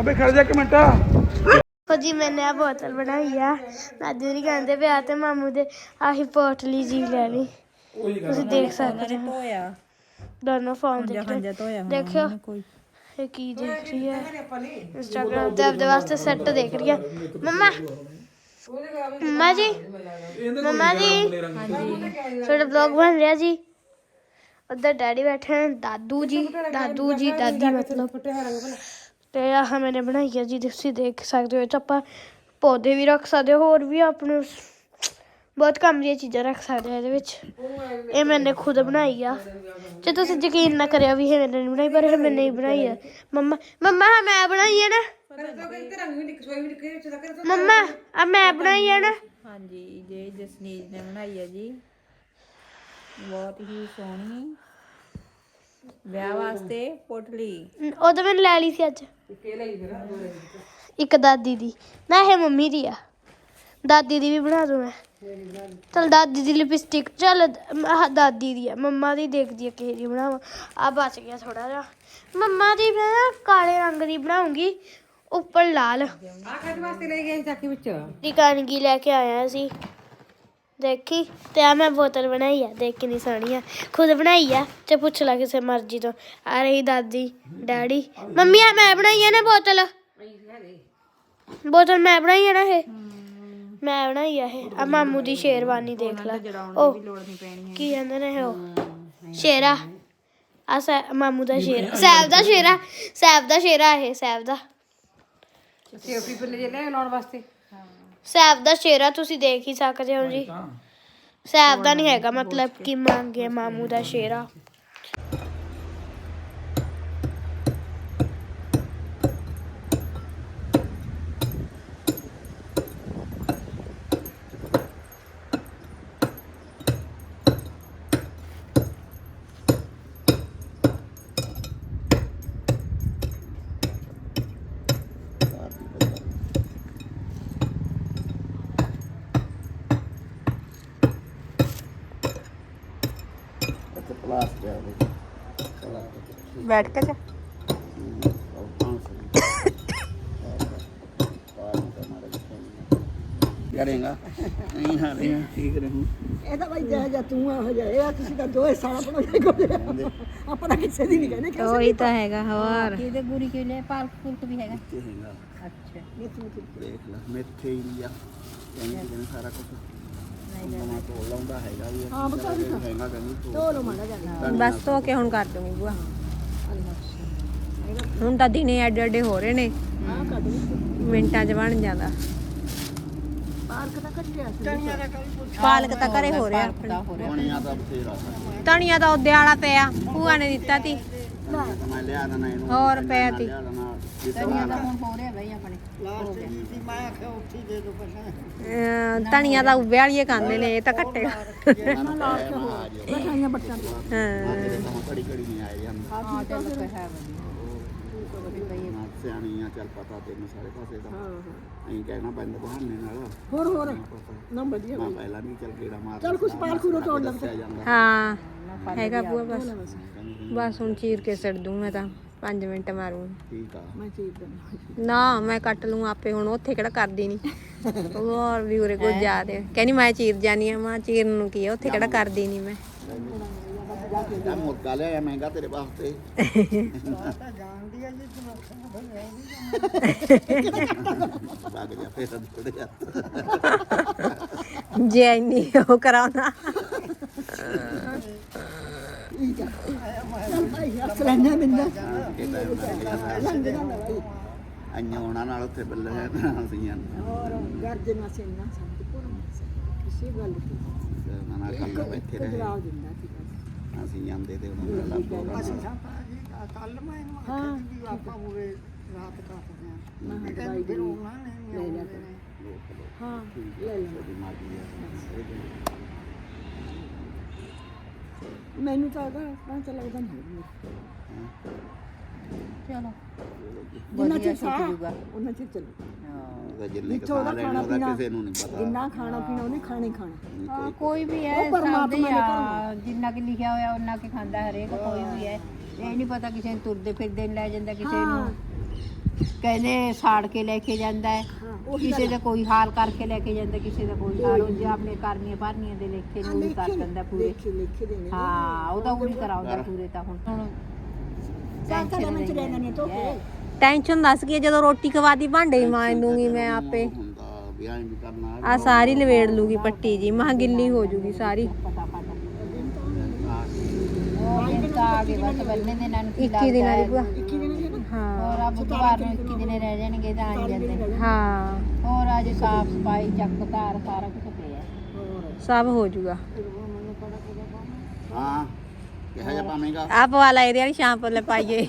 F: ਅਬੇ ਖੜ ਜਾ ਇੱਕ ਮਿੰਟ।
A: ਉਹ ਜੀ ਮੈਨੇ ਆ ਬੋਤਲ ਬਣਾਈ ਆ। ਦਾਦੂ ਜੀ ਕਹਿੰਦੇ ਪਿਆ ਤੇ ਮਾਮੂ ਦੇ ਆਹੀ ਪੋਟਲੀ ਜੀ ਲੈਣੀ। ਤੁਸੀਂ ਦੇਖ ਸਕਦੇ ਹੋ।
C: ਧੋਇਆ।
A: ਦੋਨੋਂ ਫੋਨ ਦੇਖਿਓ। ਇਹ ਕੀ ਦੇਖ ਰਹੀ ਹੈ ਇੰਸਟਾਗ੍ਰਾਮ ਤੇ ਆਪਦੇ ਵਾਸਤੇ ਸੈੱਟ ਦੇਖ ਰਹੀ ਹੈ ਮੰਮਾ। ਮੰਮਾ ਜੀ। ਮੰਮਾ ਜੀ। ਤੁਹਾਡਾ ਵਲੌਗ ਬਣ ਰਿਹਾ ਜੀ। ਉਧਰ ਡੈਡੀ ਬੈਠੇ ਨੇ ਦਾਦੂ ਜੀ। ਦਾਦੂ ਜੀ ਦਾਦੀ ਮਤਲਬ। ਤੇ ਆਹ ਮੈंने ਬਣਾਈ ਹੈ ਜੀ ਤੁਸੀਂ ਦੇਖ ਸਕਦੇ ਹੋ। ਇਹ 'ਚ ਆਪਾਂ ਪੌਦੇ ਵੀ ਰੱਖ ਸਕਦੇ ਹੋ ਹੋਰ ਵੀ ਆਪਣੇ ਬਹੁਤ ਕੰਮ ਦੀਆਂ ਚੀਜ਼ਾਂ ਰੱਖ ਸਕਦੇ ਆ ਇਹਦੇ ਵਿੱਚ। ਇਹ ਮੈਨੇ ਖੁਦ ਬਣਾਈ ਆ। ਜੇ ਤੁਸੀਂ ਯਕੀਨ ਨਾ ਕਰਿਆ ਵੀ ਇਹ ਮੈਨੇ ਨਹੀਂ ਬਣਾਈ ਪਰ ਇਹ ਮੈਨੇ ਨਹੀਂ ਬਣਾਈ ਆ। ਮੰਮਾ ਮੰਮਾ ਹਾਂ ਮੈਂ ਬਣਾਈ ਆ ਨਾ। ਮੰਮਾ ਆ ਮੈਂ ਬਣਾਈ ਆ ਨਾ।
C: ਹਾਂਜੀ ਜੇ ਜਸਨੀਤ ਨੇ ਬਣਾਈ ਆ ਜੀ। ਬਹੁਤ ਹੀ ਸੋਹਣੀ। ਵਿਆਹ ਵਾਸਤੇ ਪੋਟਲੀ।
A: ਉਹ ਤਾਂ ਮੈਂ ਲੈ ਲਈ ਸੀ ਅੱਜ। ਇੱਕ ਦਾਦੀ ਦੀ। ਮੈਂ ਇਹ ਮੰਮੀ ਦੀ ਆ। ਦਾਦੀ ਦੀ ਵੀ ਬਣਾ ਦੂੰ ਮੈਂ। ਚਲ ਦਾਦੀ ਦੀ ਲਿਪਸਟਿਕ ਚਲ ਦਾਦੀ ਦੀ ਆ ਮੰਮਾ ਦੀ ਦੇਖਦੀ ਆ ਕਿਹੜੀ ਬਣਾਵਾਂ। ਆ ਬਚ ਗਿਆ ਥੋੜਾ ਜਿਹਾ। ਮੰਮਾ ਦੀ ਮੈਂ ਨਾ ਕਾਲੇ ਰੰਗ ਦੀ ਬਣਾਉਂਗੀ ਉੱਪਰ ਲਾਲ।
E: ਆ ਕਦ ਵਾਸਤੇ ਲੈ ਗਏ ਚੱਕੀ ਵਿੱਚ?
A: ਦੀ ਕਣਗੀ ਲੈ ਕੇ ਆਇਆ ਸੀ। ਦੇਖੀ ਤੇ ਆ ਮੈਂ ਬੋਤਲ ਬਣਾਈ ਆ ਦੇਖ ਕਿੰਨੀ ਸੋਹਣੀ ਆ। ਖੁਦ ਬਣਾਈ ਆ ਤੇ ਪੁੱਛ ਲੈ ਕਿਸੇ ਮਰਜ਼ੀ ਤੋਂ। ਆ ਰਹੀ ਦਾਦੀ ਡੈਡੀ। ਮੰਮੀ ਆ ਮੈਂ ਬਣਾਈ ਆ ਨਾ ਬੋਤਲ? ਬੋਤਲ ਮੈਂ ਬਣਾਈ ਆ ਨਾ ਇਹ। ਮੈਂ ਬਣਾਈ ਆ ਇਹ। ਆ ਮਾਮੂ ਦੀ ਸ਼ੇਰਵਾਨੀ ਦੇਖ ਲੈ। ਉਹ
C: ਲੋੜ ਨਹੀਂ ਪੈਣੀ
A: ਕੀ ਕਹਿੰਦੇ ਨੇ ਉਹ ਸ਼ੇਰਾ। ਆ ਸੈ- ਮਾਮੂ ਦਾ ਸ਼ੇਰਾ। ਸੈਬ ਦਾ ਸ਼ੇਰਾ। ਸੈਬ ਦਾ ਸ਼ੇਰਾ ਇਹ ਸੈਬ ਦਾ।
E: ਸੇਫਟੀ ਪਿੰਨ ਜੇ ਲੈ ਲਾਉਣ ਵਾਸਤੇ।
A: ਸੈਬ ਦਾ ਸ਼ੇਰਾ ਤੁਸੀਂ ਦੇਖ ਹੀ ਸਕਦੇ ਹੋ ਜੀ। ਸੈਬ ਦਾ ਨਹੀਂ ਹੈਗਾ ਮਤਲਬ ਕਿ ਮੰਗੇ ਮਾਮੂ ਦਾ ਸ਼ੇਰਾ।
C: ਬੈਠ ਕੇ ਜਾ
F: करेगा नहीं हारे ठीक रहूं
G: ਇਹ ਤਾਂ ਭਾਈ ਜਾ ਜਾ ਤੂੰ ਆ ਜਾ ਇਹ ਆ ਤੁਸੀਂ ਤਾਂ ਦੋਏ ਸਾਲਾ ਬਣਾ ਕੇ ਕੋਲੇ ਆਪਾਂ ਤਾਂ ਕਿਸੇ ਦੀ ਨਹੀਂ ਕਹਿੰਦੇ
C: ਉਹੀ ਤਾਂ ਹੈਗਾ ਹੋਰ ਇਹਦੇ ਗੁਰੀ ਕੇ ਲਈ ਪਾਲਕ ਫੁਲਕ ਵੀ ਹੈਗਾ
F: कहेगा
C: ਅੱਛਾ
F: देख ला मेथे लिया कहने की सारा कुछ ਮੈਂ ਤੋਂ ਲਾਉਂਦਾ ਹੈਗਾ ਵੀ ਹਾਂ ਬਤਾ ਹੈਗਾ ਕਹਿੰਦੀ ਤੋ
G: ਲੋ ਮਾੜਾ ਜਾ
C: ਬਸ ਧੋ ਕੇ ਹੁਣ ਕਰ ਦੂੰਗੀ ਬੁਆ ਹੁਣ ਤਾਂ ਦਿਨੇ ਐਡੇ ਐਡੇ ਹੋ ਰਹੇ ਨੇ। ਮਿੰਟਾਂ 'ਚ ਬਣ ਜਾਂਦਾ।
G: ਤਾਂ
C: ਪਾਲਕ ਤਾਂ ਘਰੇ ਹੋ ਰਿਹਾ।
F: ਪਾਣੀਆਂ ਦਾ ਬਥੇਰਾ
C: ਧਨੀਆ ਤਾਂ ਉਹਦੇ ਵਾਲਾ ਪਿਆ। ਭੂਆ ਨੇ ਦਿੱਤਾ ਤੀ।
F: ਧਨੀਆ ਦਾ
C: ਅਹ ਧਨੀਆ ਤਾਂ ਉੱਬੇ ਵਾਲੀਏ ਖਾਂਦੇ ਨੇ ਇਹ ਤਾਂ ਘੱਟੇਗਾ
G: ਬੱਟਾਂ
C: ਹਾਂ।
F: ਕੜੀ ਕੜੀ ਨਹੀਂ ਆਏ ਜਾਂਦਾ ਹਾਂ ਚੱਲ ਹੈ ਸਿਆਣੀ ਆ ਚੱਲ ਪਤਾ ਤੈਨੂੰ ਸਾਰੇ ਪਾਸੇ ਦਾ। ਅਸੀਂ ਕਹਿਣਾ ਬੰਦ ਬਹਾਨੇ ਨਾਲ।
G: ਹੋਰ ਹੋਰ। ਨਾ ਵਧੀਆ
F: ਮੈਂ ਪਹਿਲਾਂ ਵੀ ਚੱਲ ਗੇੜਾ ਮਾਰ
G: ਚੱਲ ਕੁਛ ਪਾਲਕ ਨੂੰ ਤੋੜ ਲੱਗ
F: ਦੱਸਿਆ ਜਾਂਦਾ।
C: ਹਾਂ ਹੈਗਾ ਬੂਆ ਬਸ। ਬਸ। ਹੁਣ ਚੀਰ ਕੇ ਸੜ ਦੂੰ ਮੈਂ ਤਾਂ। 5 ਮਿੰਟ ਮਾਰੂ।
F: ਠੀਕ ਆ।
G: ਮੈਂ ਚੀਜ਼ ਦਿੰਦਾ
C: ਨਾ ਮੈਂ ਕੱਟ ਲੂੰ ਆਪੇ ਹੁਣ ਉੱਥੇ ਕਿਹੜਾ ਕਰਦੀ ਨਹੀਂ ਹੋਰ ਵੀ ਉਰੇ ਕੋ ਜਾ ਦੇ ਕਹਿੰਦੀ ਮੈਂ ਚੀਰ ਜਾਨੀ ਆ ਮਾਂ ਚੀਰਨ ਨੂੰ ਕੀ ਆ ਉੱਥੇ ਕਿਹੜਾ ਕਰਦੀ ਨਹੀਂ ਮੈਂ।
F: ਆ ਮੁਰਗਾ ਲਿਆ ਮਹਿੰਗਾ ਤੇਰੇ ਵਾਸਤੇ। ਲੱਗ ਜਾ ਫੇਰ ਥੋੜੇ ਜਾ
C: ਜੇ ਇੰਨੀ ਉਹ ਕਰਾਉਣਾ।
G: ਸਲੈਂਡਰ ਬਿੰਦਾ
F: ਅੰਨਾ ਉਹਨਾਂ ਨਾਲ ਉੱਥੇ ਬੱਲੇ ਅਸੀਂ
G: ਹੋਰ ਗਰਜ ਨਾ ਸੇਨਾ ਸੰਤ ਪੁਰ ਕਿਸੇ ਗੱਲ ਦੀ
F: ਨਾ ਕੱਲ ਬੈਠੇ ਰਹੇ।
G: ਜਵਾਬ ਦਿੰਦਾ ਸੀ।
F: ਅਸੀਂ ਜਾਂਦੇ ਤੇ ਉਹਨਾਂ ਨੂੰ ਲੱਭੋ
G: ਹਾਂ। ਆਪਾਂ ਪੂਰੇ ਰਾਤ ਕਾਟਦੇ ਆ ਮੈਂ ਲੈ ਲਿਆ ਕਰ। ਹਾਂ ਲੈ ਲੈ ਮੈਨੂੰ ਤਾਂ ਉਹਦਾ ਤਾਂ ਲੱਗਦਾ ਨਹੀਂ
C: ਚਲੋ।
G: ਜਿੰਨਾ ਚਿਰ ਸਾਹ ਉਹਨਾਂ ਚਿਰ ਚੱਲੂ।
F: ਜਿੰਨੇ
G: ਉਹਦਾ
F: ਕਸਾ
G: ਖਾਣਾ
F: ਲੈਣਾ ਉਹਦਾ
G: ਪੀਣਾ
F: ਕਿਸੇ ਨੂੰ ਨਹੀਂ ਪਤਾ।
G: ਜਿੰਨਾ ਖਾਣਾ ਪੀਣਾ ਉਹਨੇ ਖਾਣਾ ਹੀ ਖਾਣਾ।
C: ਹਾਂ ਕੋਈ ਵੀ ਹੈ
G: ਉਹ ਪਰਮਾਤਮਾ ਨੇ
C: ਆ ਜਿੰਨਾ ਕਿ ਲਿਖਿਆ ਹੋਇਆ ਉਹਨਾਂ ਕਿ ਖਾਂਦਾ ਹਰੇਕ ਕੋਈ ਵੀ ਹੈ ਇਹ ਨਹੀਂ ਪਤਾ ਕਿਸੇ ਨੂੰ ਤੁਰਦੇ ਫਿਰਦੇ ਨੂੰ ਲੈ ਜਾਂਦਾ ਕਿਸੇ ਨੂੰ ਕਹਿੰਦੇ ਸਾੜ ਕੇ ਲੈ ਕੇ ਜਾਂਦਾ ਹੈ ਕਿਸੇ ਦਾ ਕੋਈ ਹਾਲ ਕਰਕੇ ਲੈ ਕੇ ਜਾਂਦਾ ਕਿਸੇ ਦਾ ਕੋਈ ਹਾਲ ਜੇ ਆਪਣੇ ਕਰਨੀਆਂ ਭਰਨੀਆਂ ਦੇ ਲੇਖੇ ਨੂੰ ਵੀ ਕਰ ਦਿੰਦਾ ਪੂਰੇ
G: ਲਿਖੇ ਲਿਖੇ ਦੇਣੇ
C: ਹਾਂ ਉਹ ਤਾਂ ਉਹ ਨਹੀਂ ਕਰਾਉਂਦਾ ਪੂਰੇ ਤਾਂ ਹੁਣ ਟੈਨਸ਼ਨ ਦੱਸ ਕੀ ਜਦੋਂ ਰੋਟੀ ਖਵਾਦੀ ਭਾਂਡੇ ਹੀ ਮਾਂਜ ਦੂੰਗੀ ਮੈਂ ਆਪੇ
F: ਵੀ
C: ਆ ਸਾਰੀ ਲਵੇੜ ਲੂਗੀ ਪੱਟੀ ਜੀ ਮਹਾਂ ਗਿੱਲੀ ਹੋ ਜੂਗੀ ਸਾਰੀ
H: ਆ ਗਏ ਬਸ ਬੰਨੇ ਦੇ ਨਾਲ
C: 21 ਦਿਨਾਂ ਦੀ ਭੂਆ
H: ਹੋਰ ਆ ਬੁੱਧਵਾਰ ਨੂੰ 21 ਦਿਨੇ ਰਹਿ ਜਾਣਗੇ ਤਾਂ ਆ ਜਾਂਦੇ ਨੇ।
C: ਹਾਂ।
H: ਹੋਰ ਅੱਜ ਸਾਫ਼ ਸਫ਼ਾਈ ਚੱਕ ਧਾਰ ਸਾਰਾ ਕੁਝ ਪਿਆ।
C: ਸਭ ਹੋ ਜੂਗਾ।
F: ਹਾਂ ਕਿਹਾ ਜਾ ਪਾਵੇਂਗਾ
C: ਆ ਪਵਾ ਲੈ ਇਹਦੇ ਵਾਲੀ ਸ਼ਾਂਪ ਲੈ ਪਾਈਏ।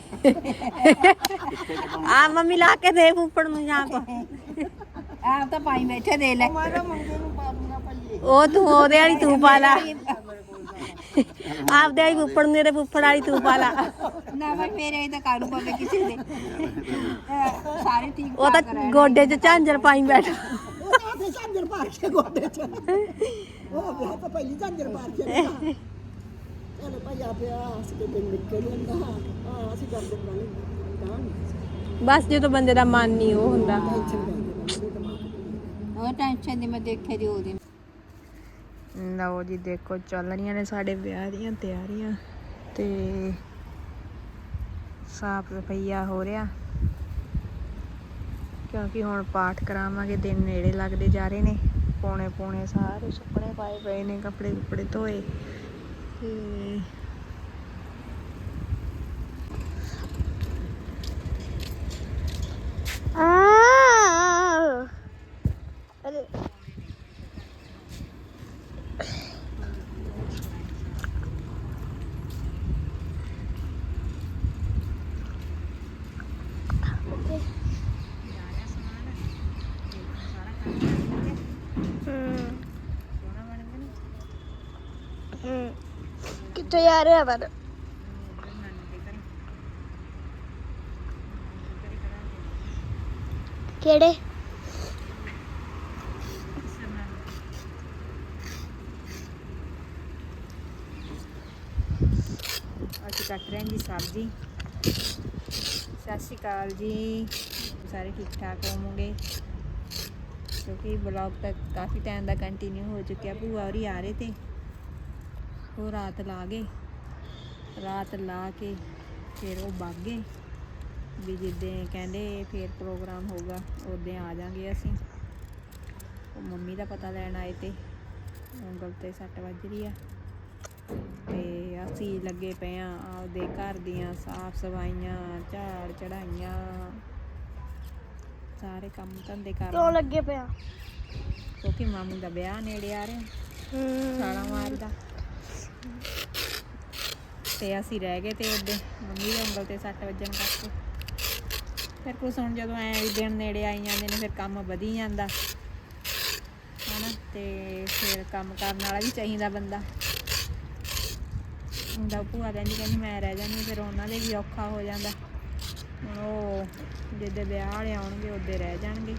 C: ਆ ਮੰਮੀ ਲਾ ਕੇ ਦੇ ਫੁੱਫੜ ਨੂੰ ਸ਼ਾਂਪ
H: ਆਪ ਤਾਂ ਪਾਈ ਬੈਠੇ ਦੇ ਲੈ।
C: ਉਹ ਤੂੰ ਉਹਦੇ ਵਾਲੀ ਤੂੰ ਪਾ ਲਾ। ਆਪਦੇ ਵਾਲੀ ਫੁੱਫੜ ਇਹਦੇ ਫੁੱਫੜ ਵਾਲੀ ਤੂੰ ਪਾ ਲਾ।
H: ਨਾ ਭਾਈ ਮੇਰੇ ਤਾਂ ਕਾੜੂ ਪਵੇ ਕਿਸੇ ਦੇ? ਅਹ ਸਾਰੇ ਠੀਕ
C: ਉਹ ਤਾਂ ਗੋਡੇ 'ਚ ਝਾਂਜਰ ਪਾਈ ਬੈਠਾ।
G: ਉਹ ਤਾਂ ਆਪਣੇ ਝਾਂਜਰ ਪਾਰ ਕੇ ਗੋਡੇ ਚ। ਉਹ ਵਿਆਹ ਤਾਂ ਪਹਿਲੀ ਝਾਂਜਰ ਪਾਰ ਕੇ ਨਾ ਚਲੋ ਭਾਈ ਆ ਪਿਆ ਅਸੀਂ ਤੇ ਦਿਨ ਨਿਕਲ ਜਾਂਦਾ। ਹਾਂ ਅਸੀਂ ਕਰਦੇ ਬਣੇ ਤਾਂ ਬਸ ਜਦੋਂ ਬੰਦੇ ਦਾ ਮਨ ਨਹੀਂ ਉਹ ਹੁੰਦਾ।
H: ਉਹ ਟੈਨਸ਼ਨ ਦੀ ਮੈਂ ਦੇਖੇ ਦੀ ਉਹਦੀ।
I: ਲਓ ਜੀ, ਦੇਖੋ, ਚੱਲ ਰਹੀਆਂ ਨੇ ਸਾਡੇ ਵਿਆਹ ਦੀਆਂ ਤਿਆਰੀਆਂ ਤੇ ਸਾਫ਼ ਸਫਾਈਆ ਹੋ ਰਿਹਾ। ਕਿਉਂਕਿ ਹੁਣ ਪਾਠ ਕਰਾਵਾਂਗੇ, ਦਿਨ ਨੇੜੇ ਲੱਗਦੇ ਜਾ ਰਹੇ ਨੇ। ਪੌਣੇ ਪੌਣੇ ਸਾਰੇ ਸੁੱਕਣੇ ਪਾਏ ਪਏ ਨੇ ਕੱਪੜੇ ਕੁਪੜੇ ਧੋਏ ਤੇ ਰਿਹਾ ਪਰ ਕਿਹੜੇ ਅਸੀਂ ਕੱਟ ਰਹੇ ਹਾਂ ਜੀ ਸਬਜ਼ੀ ਸਤਿ ਸ਼੍ਰੀ ਅਕਾਲ ਜੀ। ਸਾਰੇ ਠੀਕ ਠਾਕ ਹੋਵੋਗੇ? ਕਿਉਂਕਿ ਬਲੌਗ ਤੱਕ ਕਾਫੀ ਟਾਈਮ ਦਾ ਕੰਟੀਨਿਊ ਹੋ ਚੁੱਕਿਆ, ਭੂਆ ਹੋਰੀ ਆ ਰਹੇ ਤੇ। ਉਹ ਰਾਤ ਲਾ ਗਏ। ਰਾਤ ਲਾ ਕੇ ਫਿਰ ਉਹ ਗਏ। ਵੀ ਜਿੱਦਾਂ ਕਹਿੰਦੇ ਫਿਰ ਪ੍ਰੋਗਰਾਮ ਹੋਊਗਾ ਉਦੋਂ ਆ ਜਾਾਂਗੇ ਅਸੀਂ। ਉਹ ਮੰਮੀ ਦਾ ਪਤਾ ਲੈਣ ਆਏ ਤੇ ਉਂਗਲ ਤੇ ਸੱਟ ਵੱਜ ਰਹੀ ਆ। ਤੇ ਅਸੀਂ ਲੱਗੇ ਪਏ ਆ ਆਪਦੇ ਘਰ ਦੀਆਂ ਸਾਫ਼ ਸਫਾਈਆਂ ਝਾੜ ਚੜਾਈਆਂ ਸਾਰੇ ਕੰਮ ਧੰਦੇ ਕਰ ਕਿਉਂ ਲੱਗੇ ਪਿਆ ਕਿਉਂਕਿ ਮਾਮੂ ਦਾ ਵਿਆਹ ਨੇੜੇ ਆ ਰਿਹਾ। ਸਾਲਾ ਮਾਰਦਾ ਤੇ ਅਸੀਂ ਰਹਿ ਗਏ ਤੇ ਉਹਦੇ ਮੰਮੀ ਦੇ ਉਂਗਲ ਤੇ ਸੱਟ ਵੱਜਣ ਕਰਕੇ। ਫਿਰ ਕੁਛ ਹੁਣ ਜਦੋਂ ਐ ਵੀ ਦਿਨ ਨੇੜੇ ਆਈ ਜਾਂਦੇ ਨੇ, ਫਿਰ ਕੰਮ ਵਧੀ ਜਾਂਦਾ। ਹਨਾ, ਤੇ ਫਿਰ ਕੰਮ ਕਰਨ ਵਾਲਾ ਵੀ ਚਾਹੀਦਾ ਬੰਦਾ। ਹੁੰਦਾ ਭੂਆ ਕਹਿੰਦੀ ਕਹਿੰਦੀ ਮੈਂ ਰਹਿ ਜਾਂਦੀ ਫਿਰ ਉਹਨਾਂ ਦੇ ਵੀ ਔਖਾ ਹੋ ਜਾਂਦਾ। ਹੁਣ ਉਹ ਜਿੱਦੇ ਵਿਆਹ ਵਾਲੇ ਆਉਣਗੇ ਉਹਦੇ ਰਹਿ ਜਾਣਗੇ।